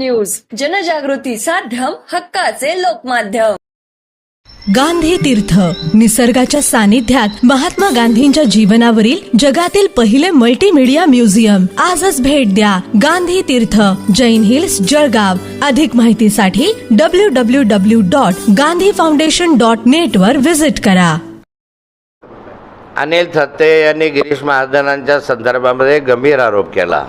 News. जनजागृती साध्यम हक्काचे लोकमाध्यम. गांधी तीर्थ निसर्गाच्या सानिध्यात महात्मा गांधींच्या जीवनावरील जगातील पहिले मल्टीमीडिया म्युझियम आजच भेट द्या गांधी तीर्थ जैन हिल्स जळगाव. अधिक माहितीसाठी W W W dot Gandhi foundation dot net वर विजिट करा. अनिल थत्ते यांनी गिरीश महाजनांच्या संदर्भामध्ये गंभीर आरोप केला.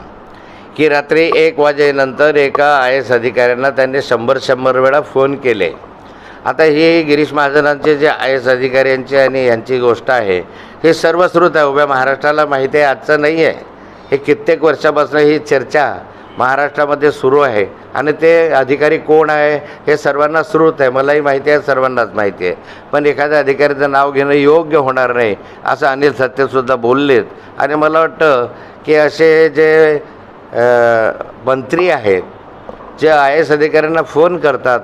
की रात्री एक वाजेनंतर एका आय एस अधिकाऱ्यांना त्यांनी शंभर शंभर वेळा फोन केले. आता ही गिरीश महाजनांचे जे आय एस अधिकाऱ्यांची आणि यांची गोष्ट आहे हे सर्वश्रुत आहे. उभ्या महाराष्ट्राला माहिती आहे आजचं नाही आहे हे कित्येक वर्षापासून ही चर्चा महाराष्ट्रामध्ये सुरू आहे. आणि ते अधिकारी कोण आहे हे सर्वांना श्रुत आहे. मलाही माहिती आहे सर्वांनाच माहिती आहे. पण एखाद्या अधिकाऱ्याचं नाव घेणं योग्य होणार नाही असं अनिल सत्यसुद्धा बोललेत. आणि मला वाटतं की असे जे मंत्री आहेत जे आय एस अधिकाऱ्यांना फोन करतात.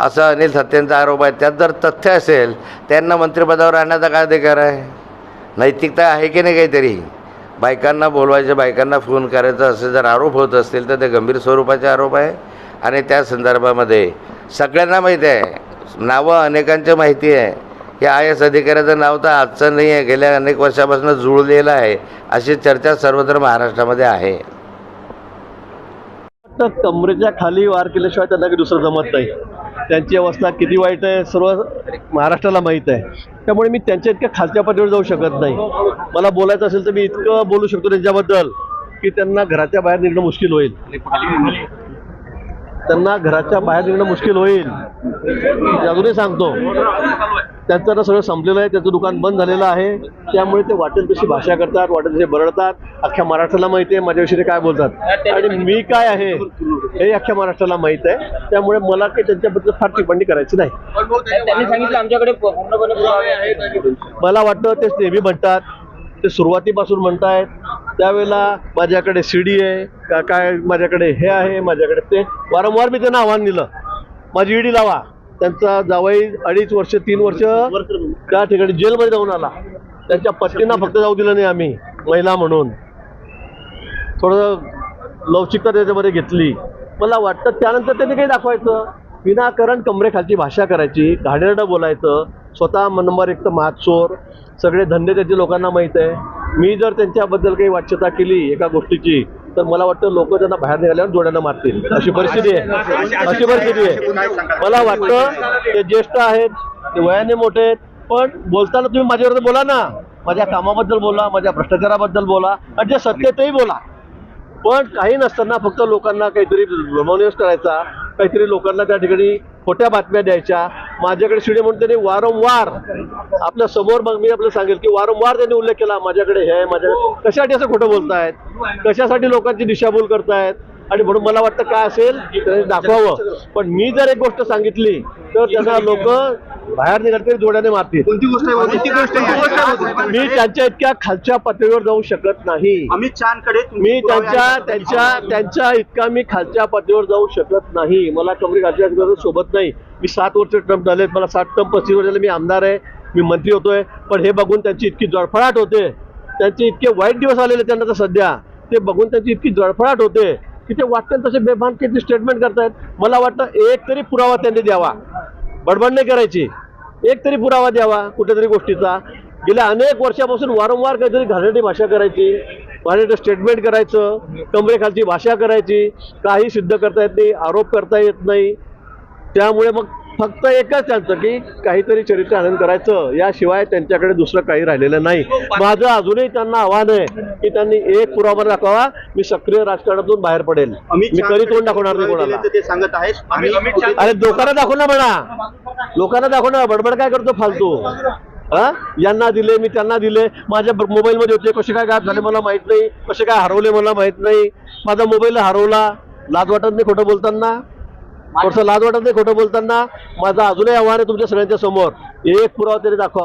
असं अनिल सत्तेंचा आरोप आहे. त्यात जर तथ्य असेल त्यांना मंत्रिपदावर आणण्याचा काय अधिकार आहे? नैतिकता आहे की नाही काहीतरी? बायकांना बोलवायचं बायकांना फोन करायचं असे जर आरोप होत असतील तर ते गंभीर स्वरूपाचे आरोप आहे. आणि त्या संदर्भामध्ये सगळ्यांना माहिती आहे. नावं अनेकांच्या माहिती आहे. हे आय एस अधिकाऱ्याचं नाव तर आजचं नाही आहे गेल्या अनेक वर्षापासून जुळलेलं आहे. अशी चर्चा सर्वत्र महाराष्ट्रामध्ये आहे. तर कमरेच्या खाली वार केल्याशिवाय त्यांना काही दुसरं जमत नाही. त्यांची अवस्था किती वाईट आहे सर्व महाराष्ट्राला माहीत आहे. त्यामुळे मी त्यांच्या इतक्या खालच्या पातळीवर जाऊ शकत नाही. मला बोलायचं असेल तर मी इतकं बोलू शकतो त्यांच्याबद्दल की त्यांना घराच्या बाहेर निघणं मुश्किल होईल. त्यांना घराच्या बाहेर निघणं मुश्किल होईल. अजूनही सांगतो त्यांचं ना सगळं संपलेलं आहे त्याचं दुकान बंद झालेलं आहे. त्यामुळे ते वाटेल तशी भाषा करतात वाटेल तसे बरळतात अख्ख्या महाराष्ट्राला माहिती आहे माझ्याविषयी ते काय बोलतात. आणि मी काय आहे हे अख्ख्या महाराष्ट्राला माहीत आहे. त्यामुळे मला काही त्यांच्याबद्दल फार टिप्पणी करायची नाही. त्यांनी सांगितलं आमच्याकडे मला वाटतं तेच नेहमी म्हणतात. ते सुरुवातीपासून म्हणतायत. त्यावेळेला माझ्याकडे सीडी आहे. का काय माझ्याकडे हे आहे माझ्याकडे ते. वारंवार मी त्यांना आव्हान दिलं. माझी ईडी लावा. त्यांचा जावई अडीच वर्ष तीन वर्ष त्या ठिकाणी जेलमध्ये जाऊन आला. त्यांच्या पत्नींना फक्त जाऊ दिलं नाही आम्ही महिला म्हणून. थोडं लवचिकता त्याच्यामध्ये घेतली. मला वाटतं त्यानंतर त्यांनी काही दाखवायचं. विनाकारण कमरेखालची भाषा करायची घाणेरडं बोलायचं स्वतः नंबर एक तर महाचोर सगळे धंदे त्याचे लोकांना माहीत आहे. मी जर त्यांच्याबद्दल काही वाच्यता केली एका गोष्टीची तर मला वाटतं लोक त्यांना बाहेर निघाल्यावर जोड्यानं मारतील. अशी परिस्थिती आहे. अशी परिस्थिती आहे. मला वाटतं ते ज्येष्ठ आहेत ते वयाने मोठे आहेत पण बोलताना तुम्ही माझ्याबरोबर बोला ना. माझ्या कामाबद्दल बोला माझ्या भ्रष्टाचाराबद्दल बोला आणि जे सत्य तेही बोला. पण काही नसताना फक्त लोकांना काहीतरी रमवणेस करायचा काहीतरी लोकांना त्या ठिकाणी खोट्या बातम्या द्यायच्या. माझ्याकडे शिडे म्हणून त्यांनी वारंवार आपल्यासमोर मग मी आपल्याला सांगेल की वारंवार त्यांनी उल्लेख केला. माझ्याकडे हे माझ्याकडे कशासाठी असं खोटं बोलतायत? कशासाठी लोकांची दिशाभूल करतायत? आणि म्हणून मला वाटतं काय असेल दाखवावं. पण मी जर एक गोष्ट सांगितली तर त्यांना लोक बाहेर निघाल जोड्याने मारतील. कोणती गोष्ट? मी त्यांच्या इतक्या खालच्या पातळीवर जाऊ शकत नाही. अमित शहाकडे मी त्यांच्या त्यांच्या त्यांच्या इतका मी खालच्या पातळीवर जाऊ शकत नाही. मला कमरी गरज सोबत नाही. मी सात वर्ष ट्रम्प झालेत. मला सात टर्म पस्तीस वर्ष झाले. मी आमदार आहे. मी मंत्री होतोय. पण हे बघून त्यांची इतकी जळफळाट होते. त्यांचे इतके वाईट दिवस आलेले त्यांना तर सध्या. ते बघून त्यांची इतकी जळफळाट होते. तिथे ते वाटतं तसे बेभान किती स्टेटमेंट करतायत. मला वाटतं एक तरी पुरावा त्यांनी द्यावा. बडबड नाही करायची. एक तरी पुरावा द्यावा कुठेतरी गोष्टीचा. गेल्या अनेक वर्षापासून वारंवार काहीतरी घाणेरडी भाषा करायची घाणेरडं स्टेटमेंट करायचं कमरेखालची भाषा करायची काही सिद्ध करता येत नाही आरोप करता येत नाही. त्यामुळे मग फक्त एकच त्यांचं की काहीतरी चरित्र आनंद करायचं. याशिवाय त्यांच्याकडे दुसरं काही राहिलेलं नाही. माझं अजूनही त्यांना आव्हान आहे की त्यांनी एक पुरावा दाखवा मी सक्रिय राजकारणातून बाहेर पडेल. मी कधी तोंड दाखवणार नाही कोणाला. अरे लोकांना दाखव ना म्हणा. लोकांना दाखव ना बडबड काय करतो फालतू? हा यांना दिले मी त्यांना दिले. माझ्या मोबाईल मध्ये होते कसे काय गायब झाले मला माहीत नाही. कसे काय हरवले मला माहीत नाही. माझा मोबाईल हरवला. लाज वाटत नाही खोटं बोलताना. थोडस लाज वाटत नाही खोटं बोलताना. माझं अजूनही आव्हान आहे तुमच्या सगळ्यांच्या समोर. एक पुरावा तरी दाखवा.